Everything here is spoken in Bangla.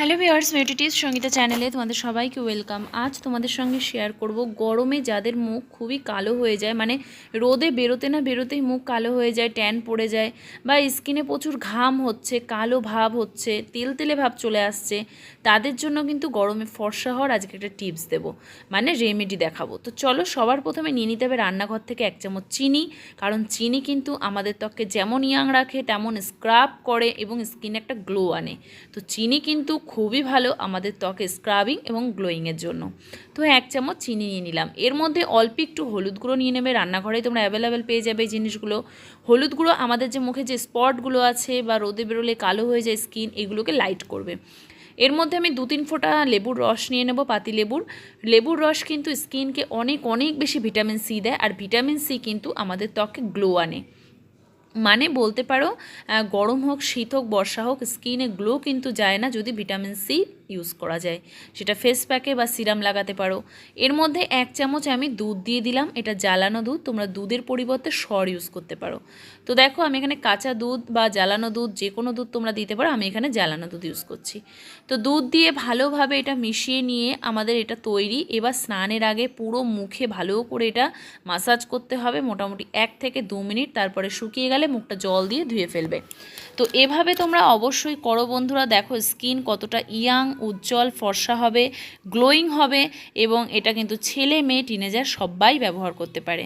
হ্যালো ভিওয়ার্স মেডিটিস সঙ্গীতা চ্যানেলে তোমাদের সবাইকে ওয়েলকাম আজ তোমাদের সঙ্গে শেয়ার করব গরমে যাদের মুখ খুবই কালো হয়ে যায় মানে রোদে বেরোতে না বেরোতেই মুখ কালো হয়ে যায় ট্যান পড়ে যায়, বা স্কিনে প্রচুর ঘাম হচ্ছে, কালো ভাব হচ্ছে, তেল তেলে ভাব চলে আসছে, তাদের জন্য কিন্তু গরমে ফর্সা হওয়ার আজকে একটা টিপস দেবো মানে রেমেডি দেখাবো। তো চলো সবার প্রথমে নিয়ে নিতে হবে রান্নাঘর থেকে এক চামচ চিনি, কারণ চিনি কিন্তু আমাদের ত্বককে যেমন ইয়াং রাখে, তেমন স্ক্রাব করে এবং স্কিনে একটা গ্লো আনে। তো চিনি কিন্তু খুবই ভালো আমাদের ত্বকে স্ক্রাবিং এবং গ্লোয়িংয়ের জন্য। তো এক চামচ চিনি নিয়ে নিলাম। এর মধ্যে অল্প একটু হলুদ গুঁড়ো নিয়ে নেবে। রান্নাঘরেই তোমরা অ্যাভেলেবেল পেয়ে যাবে এই জিনিসগুলো। হলুদ গুঁড়ো আমাদের যে মুখে যে স্পটগুলো আছে বা রোদে বেরোলে কালো হয়ে যায় স্কিন এগুলোকে লাইট করবে। এর মধ্যে আমি দু তিন ফোঁটা লেবুর রস নিয়ে নেব, পাতি লেবুর। লেবুর রস কিন্তু স্কিনকে অনেক অনেক বেশি ভিটামিন সি দেয়। আর ভিটামিন সি কিন্তু আমাদের ত্বকে গ্লো আনে। মানে বলতে পারো গরম হোক, শীত হোক, বর্ষা হোক, স্কিনে গ্লো কিন্তু যায় না যদি ভিটামিন সি ইউজ করা যায়। সেটা ফেস প্যাকে বা সিরাম লাগাতে পারো। এর মধ্যে এক চামচ আমি দুধ দিয়ে দিলাম, এটা জ্বালানো দুধ, তোমরা দুধের পরিবর্তে সর ইউজ করতে পারো। তো দেখো, আমি এখানে কাঁচা দুধ বা জ্বালানো দুধ, যে কোনো দুধ তোমরা দিতে পারো, আমি এখানে জ্বালানো দুধ ইউজ করছি। তো দুধ দিয়ে ভালোভাবে এটা মিশিয়ে নিয়ে আমাদের এটা তৈরি। এবার স্নানের আগে পুরো মুখে ভালো করে এটা মাসাজ করতে হবে, মোটামুটি এক থেকে দু মিনিট, তারপরে শুকিয়ে গেলে মুখটা জল দিয়ে ধুয়ে ফেলবে। তো এভাবে তোমরা অবশ্যই করো বন্ধুরা। দেখো, স্কিন কতটা ইয়াং, উজ্জ্বল, ফর্সা হবে, গ্লোয়িং হবে এবং এটা কিন্তু ছেলে মেয়ে টিনেজার সবাই ব্যবহার করতে পারে।